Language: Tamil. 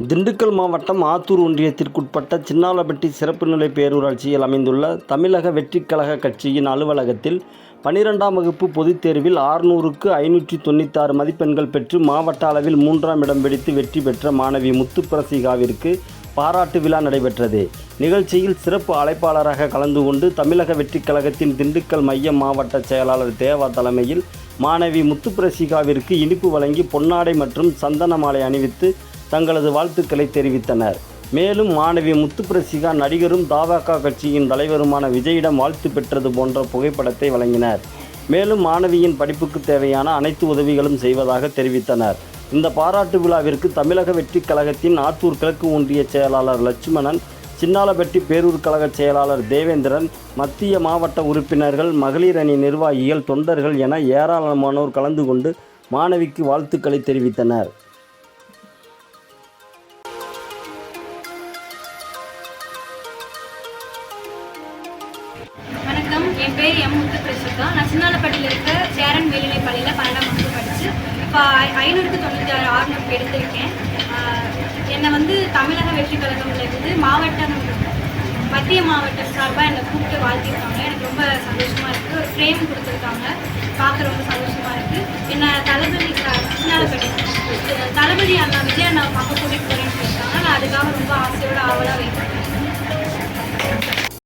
திண்டுக்கல் மாவட்டம் ஆத்தூர் ஒன்றியத்திற்குட்பட்ட சின்னாலப்பட்டி சிறப்பு நிலை பேரூராட்சியில் அமைந்துள்ள தமிழக வெற்றிக்கழக கட்சியின் அலுவலகத்தில் பனிரெண்டாம் வகுப்பு பொதுத் தேர்வில் ஆறுநூறுக்கு ஐநூற்றி தொண்ணூத்தாறு மதிப்பெண்கள் பெற்று மாவட்ட அளவில் மூன்றாம் இடம் பிடித்து வெற்றி பெற்ற மாணவி முத்துப்பிரசிகாவிற்கு பாராட்டு விழா நடைபெற்றது. நிகழ்ச்சியில் சிறப்பு அழைப்பாளராக கலந்து கொண்டு தமிழக வெற்றிக் கழகத்தின் திண்டுக்கல் மைய மாவட்ட செயலாளர் தேவா தலைமையில் மாணவி முத்துப்பிரசிகாவிற்கு இனிப்பு வழங்கி பொன்னாடை மற்றும் சந்தன மாலை அணிவித்து தங்களது வாழ்த்துக்களை தெரிவித்தனர். மேலும் மாணவி முத்துப்பிரசிகா நடிகரும் தாவாக்கா கட்சியின் தலைவருமான விஜயிடம் வாழ்த்து பெற்றது போன்ற புகைப்படத்தை வழங்கினர். மேலும் மாணவியின் படிப்புக்கு தேவையான அனைத்து உதவிகளும் செய்வதாக தெரிவித்தனர். இந்த பாராட்டு விழாவிற்கு தமிழக வெற்றிக் கழகத்தின் ஆத்தூர் கிழக்கு ஒன்றிய செயலாளர் லட்சுமணன் சின்னாலப்பட்டி பேரூர் கழக செயலாளர் தேவேந்திரன் மத்திய மாவட்ட உறுப்பினர்கள் மகளிர் அணி நிர்வாகிகள் தொண்டர்கள் என ஏராளமானோர் கலந்து கொண்டு மாணவிக்கு வாழ்த்துக்களை தெரிவித்தனர். வணக்கம். என் பேர் எம் முத்து பிரசிகா நான் சின்னாலப்பட்டியில் இருக்க சேரன் மேல்நிலை பள்ளியில் பன்னெண்டாம் வகுப்பு படித்து இப்போ ஐநூறுக்கு தொண்ணூற்றி ஆறு ஆறுநூறு எடுத்திருக்கேன் என்னை வந்து தமிழக வெற்றி கழகம்லேருந்து மாவட்டம் மத்திய மாவட்டம் சார்பாக என்னை கூப்பிட்டு வாழ்த்திருக்காங்க. எனக்கு ரொம்ப சந்தோஷமாக இருக்குது ஒரு ஃப்ரேம் கொடுத்துருக்காங்க. பார்க்க ரொம்ப சந்தோஷமாக இருக்குது என்னை தளபதி சின்னாலப்பட்டி தளபதி அண்ணா விஜய் அண்ணா